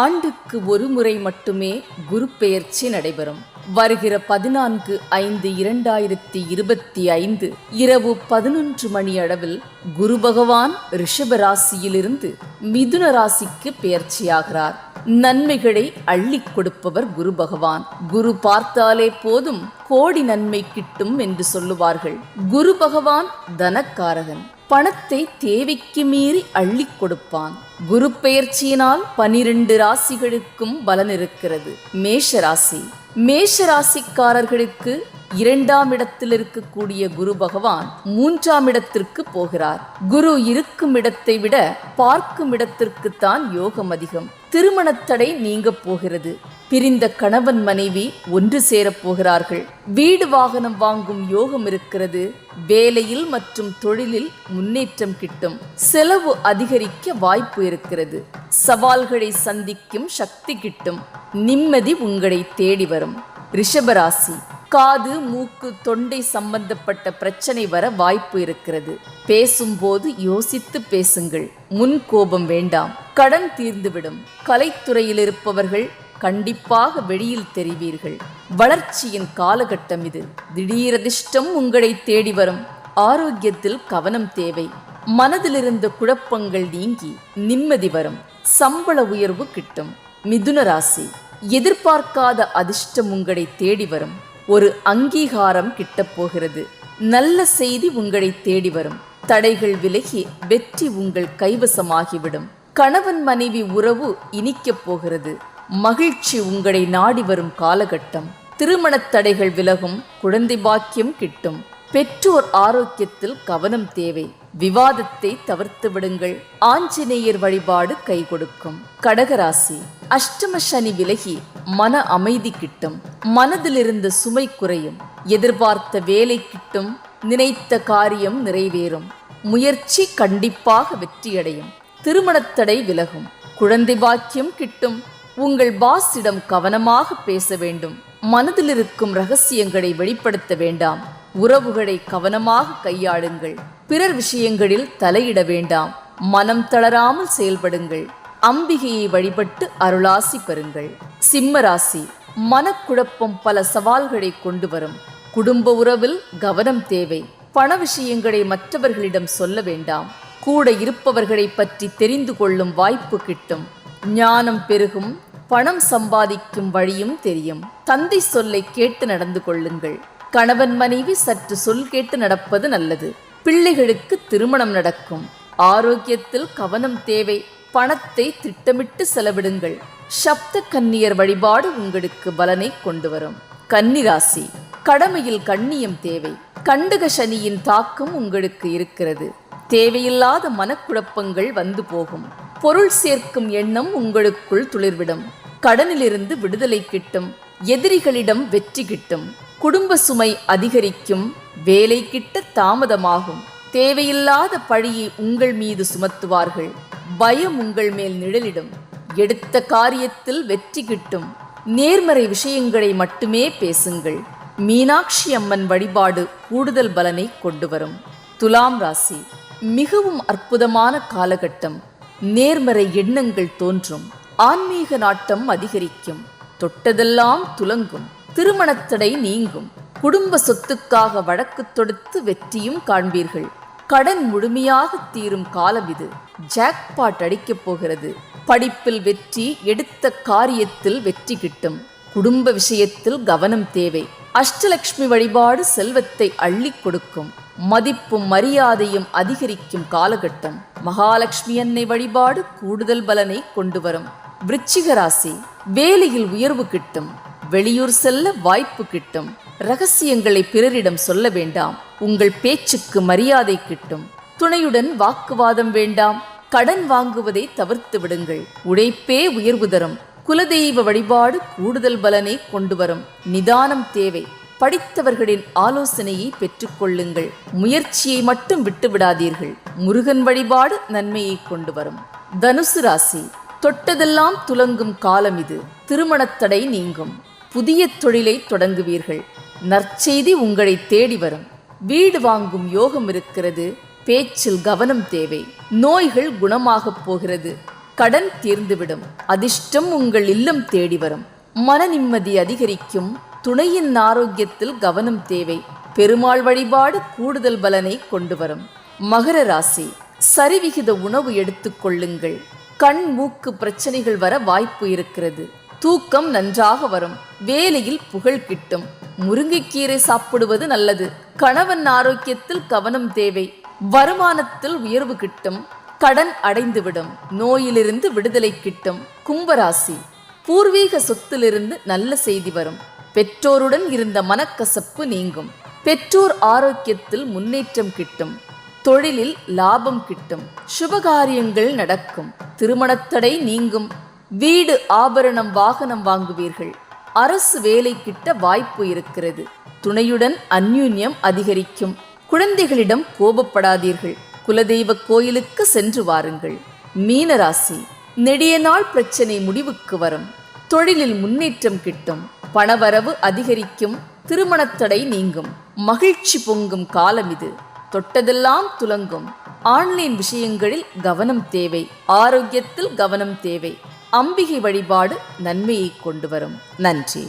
ஆண்டுக்கு ஒரு முறை மட்டுமே குரு பெயர்ச்சி நடைபெறும். வருகிற பதினான்கு ஐந்து இரண்டாயிரத்தி இருபத்தி ஐந்து இரவு பதினொன்று மணி அளவில் குரு பகவான் ரிஷப ராசியிலிருந்து மிதுன ராசிக்கு பெயர்ச்சியாகிறார். நன்மைகளை அள்ளிக் கொடுப்பவர் குரு பகவான். குரு பார்த்தாலே போதும் கோடி நன்மை கிட்டும் என்று சொல்லுவார்கள். குரு பகவான் தனக்காரகன். பணத்தை தேவைக்கு மீறி அள்ளி கொடுப்பான். குரு பெயர்ச்சியினால் பனிரெண்டு ராசிகளுக்கும் பலன் இருக்கிறது. மேஷ ராசி மேஷ ராசிக்காரர்களுக்கு இரண்டாம் இடத்தில் இருக்கக்கூடிய குரு பகவான் மூன்றாம் இடத்திற்கு போகிறார். குரு இருக்கும் இடத்தை விட பார்க்கும் இடத்திற்குத்தான் யோகம் அதிகம். திருமணத்தடை நீங்க போகிறது. பிரிந்த கணவன் மனைவி ஒன்று சேரப் போகிறார்கள். வீடு வாகனம் வாங்கும் யோகம் இருக்கிறது. வேலையில் மற்றும் தொழிலில் முன்னேற்றம் கிட்டும். செலவு அதிகரிக்க வாய்ப்பு இருக்கிறது. சவால்களை சந்திக்கும் சக்தி கிட்டும். நிம்மதி உங்களை தேடி வரும். ரிஷபராசி. காது மூக்கு தொண்டை சம்பந்தப்பட்ட பிரச்சனை வர வாய்ப்பு இருக்கிறது. பேசும்போது யோசித்து பேசுங்கள். முன் கோபம் வேண்டாம். கடன் தீர்ந்துவிடும். கலைத்துறையில் இருப்பவர்கள் கண்டிப்பாக வெளியில் தெரிவீர்கள். வளர்ச்சியின் காலகட்டம் இது. திடீரதிர்ஷ்டம் உங்களை தேடி வரும். ஆரோக்கியத்தில் கவனம் தேவை. மனதிலிருந்த குழப்பங்கள் நீங்கி நிம்மதி வரும். சம்பள உயர்வு கிட்டும். மிதுன ராசி. எதிர்பார்க்காத அதிர்ஷ்டம் உங்களை தேடி வரும். ஒரு அங்கீகாரம் கிட்டப் போகிறது. நல்ல செய்தி உங்களை தேடி வரும். தடைகள் விலகி வெற்றி உங்கள் கைவசமாகிவிடும். கணவன் மனைவி உறவு இனிக்கப் போகிறது. மகிழ்ச்சி உங்களை நாடி வரும் காலகட்டம். திருமணத் தடைகள் விலகும் குழந்தை பாக்கியம் கிட்டும். பெற்றோர் ஆரோக்கியத்தில் கவனம் தேவை. விவாதத்தை தவிர்த்து விடுங்கள். ஆஞ்சநேயர் வழிபாடு கை கொடுக்கும். கடகராசி அஷ்டம சனி விலகி மன அமைதி கிட்டும். மனதிலிருந்த சுமை குறையும். எதிர்பார்த்த வேலை கிட்டும். நினைத்த காரியம் நிறைவேறும். முயற்சி கண்டிப்பாக வெற்றியடையும். திருமணத்தடை விலகும். குழந்தை பாக்கியம் கிட்டும். உங்கள் பாஸிடம் கவனமாக பேச வேண்டும். மனதில் இருக்கும் ரகசியங்களை வெளிப்படுத்த வேண்டாம். உறவுகளை கவனமாக கையாளுங்கள். பிறர் விஷயங்களில் தலையிட வேண்டாம். மனம் தளராமல் செயல்படுங்கள். அம்பிகையை வழிபட்டு அருளாசி பெறுங்கள். சிம்மராசி மனக்குழப்பம் பல சவால்களை கொண்டு வரும். குடும்ப உறவில் கவனம் தேவை. பண விஷயங்களை மற்றவர்களிடம் சொல்ல வேண்டாம். கூட இருப்பவர்களை பற்றி தெரிந்து கொள்ளும் வாய்ப்பு கிட்டும். ஞானம் பெருகும் பணம் சம்பாதிக்கும் வழியும் தெரியும். தந்தை சொல்லை கேட்டு நடந்து கொள்ளுங்கள். கணவன் மனைவி சற்று சொல் கேட்டு நடப்பது நல்லது. பிள்ளைகளுக்கு திருமணம் நடக்கும். ஆரோக்கியத்தில் கவனம் தேவை. பணத்தை திட்டமிட்டு செலவிடுங்கள். சப்த கன்னியர் வழிபாடு உங்களுக்கு பலனை கொண்டு வரும். கன்னிராசி கடமையில் கண்ணியம் தேவை. கண்டக சனியின் தாக்கம் உங்களுக்கு இருக்கிறது. தேவையில்லாத மனக்குழப்பங்கள் வந்து போகும். பொருள் சேர்க்கும் எண்ணம் உங்களுக்குள் துளிர்விடும். கடனிலிருந்து விடுதலை கிட்டும். எதிரிகளிடம் வெற்றி கிட்டும். குடும்ப சுமை அதிகரிக்கும் வேலை கிட்ட தாமதமாகும். தேவையில்லாத பழியை உங்கள் மீது சுமத்துவார்கள். பயம் உங்கள் மேல் நிழலிடும். எடுத்த காரியத்தில் வெற்றி கிட்டும். நேர்மறை விஷயங்களை மட்டுமே பேசுங்கள். மீனாட்சி அம்மன் வழிபாடு கூடுதல் பலனை கொண்டு வரும். துலாம் ராசி மிகவும் அற்புதமான காலகட்டம். நேர்மறை எண்ணங்கள் தோன்றும். ஆன்மீக நாட்டம் அதிகரிக்கும். தொட்டதெல்லாம் துலங்கும். திருமணத்தடை நீங்கும். குடும்ப சொத்துக்காக வழக்கு தொடுத்து வெற்றியும் காண்பீர்கள். கடன் முழுமையாக தீரும் காலம் இது. ஜாக்பாட் அடிக்கப் போகிறது. படிப்பில் வெற்றி எடுத்த காரியத்தில் வெற்றி கிட்டும். குடும்ப விஷயத்தில் கவனம் தேவை. அஷ்டலட்சுமி வழிபாடு செல்வத்தை அள்ளி கொடுக்கும். மதிப்பும் மரியாதையும் அதிகரிக்கும் காலகட்டம். மகாலட்சுமி அன்னை வழிபாடு கூடுதல் பலனை கொண்டு வரும். விருச்சிக ராசி. வேலையில் உயர்வு கிட்டும். வெளியூர் செல்ல வாய்ப்பு கிட்டும். ரகசியங்களை பிறரிடம் சொல்ல வேண்டாம். உங்கள் பேச்சுக்கு மரியாதை கிட்டும். துணையுடன் வாக்குவாதம் வேண்டாம். கடன் வாங்குவதை தவிர்த்து விடுங்கள். உழைப்பே உயர்வு தரும். குலதெய்வ வழிபாடு கூடுதல் பலனை கொண்டு வரும். நிதானம் தேவை. படித்தவர்களின் ஆலோசனையை பெற்றுக்கொள்ளுங்கள். முயற்சியை மட்டும் விட்டுவிடாதீர்கள். முருகன் வழிபாடு நன்மையை கொண்டு வரும். தனுசு ராசி. தொட்டதெல்லாம் துலங்கும் காலம் இது. திருமணத்தடை நீங்கும். புதிய தொழிலை தொடங்குவீர்கள். நற்செய்தி உங்களை தேடி வரும். வீடு வாங்கும் யோகம் இருக்கிறது. பேச்சில் கவனம் தேவை. நோய்கள் குணமாகப் போகிறது. கடன் தீர்ந்துவிடும். அதிர்ஷ்டம் உங்கள் இல்லம் தேடி வரும். மன நிம்மதி அதிகரிக்கும். துணையின் ஆரோக்கியத்தில் கவனம் தேவை. பெருமாள் வழிபாடு கூடுதல் பலனை கொண்டு வரும். மகர ராசி. சரிவிகித உணவு எடுத்துக்கொள்ளுங்கள் கண் மூக்கு பிரச்சனைகள் வர வாய்ப்பு இருக்கிறது. தூக்கம் நன்றாக வரும். வேலையில் புகழ் கிட்டும். முருங்கைக்கீரை சாப்பிடுவது நல்லது. கணவன் ஆரோக்கியத்தில் கவனம் தேவை. வருமானத்தில் உயர்வு கிட்டும். கடன் அடைந்துவிடும். நோயிலிருந்து விடுதலை கிட்டும். கும்பராசி. பூர்வீக சொத்திலிருந்து நல்ல செய்தி வரும். பெற்றோருடன் இருந்த மனக்கசப்பு நீங்கும். பெற்றோர் ஆரோக்கியத்தில் முன்னேற்றம் கிட்டும். தொழிலில் லாபம் கிட்டும். சுபகாரியங்கள் நடக்கும். திருமணத்தடை நீங்கும். வீடு ஆபரணம் வாகனம் வாங்குவீர்கள். அரசு வேலை கிட்ட வாய்ப்பு இருக்கிறது. துணையுடன் அந்யூன்யம் அதிகரிக்கும். குழந்தைகளிடம் கோபப்படாதீர்கள். குலதெய்வ கோயிலுக்கு சென்று வாருங்கள். மீனராசி நெடிய நாள் பிரச்சனை முடிவுக்கு வரும். தொழிலில் முன்னேற்றம் கிட்டும். பணவரவு அதிகரிக்கும். திருமணத்தடை நீங்கும். மகிழ்ச்சி பொங்கும் காலம் இது. தொட்டதெல்லாம் துலங்கும். ஆன்லைன் விஷயங்களில் கவனம் தேவை. ஆரோக்கியத்தில் கவனம் தேவை. அம்பிகை வழிபாடு நன்மையை கொண்டு வரும். நன்றி.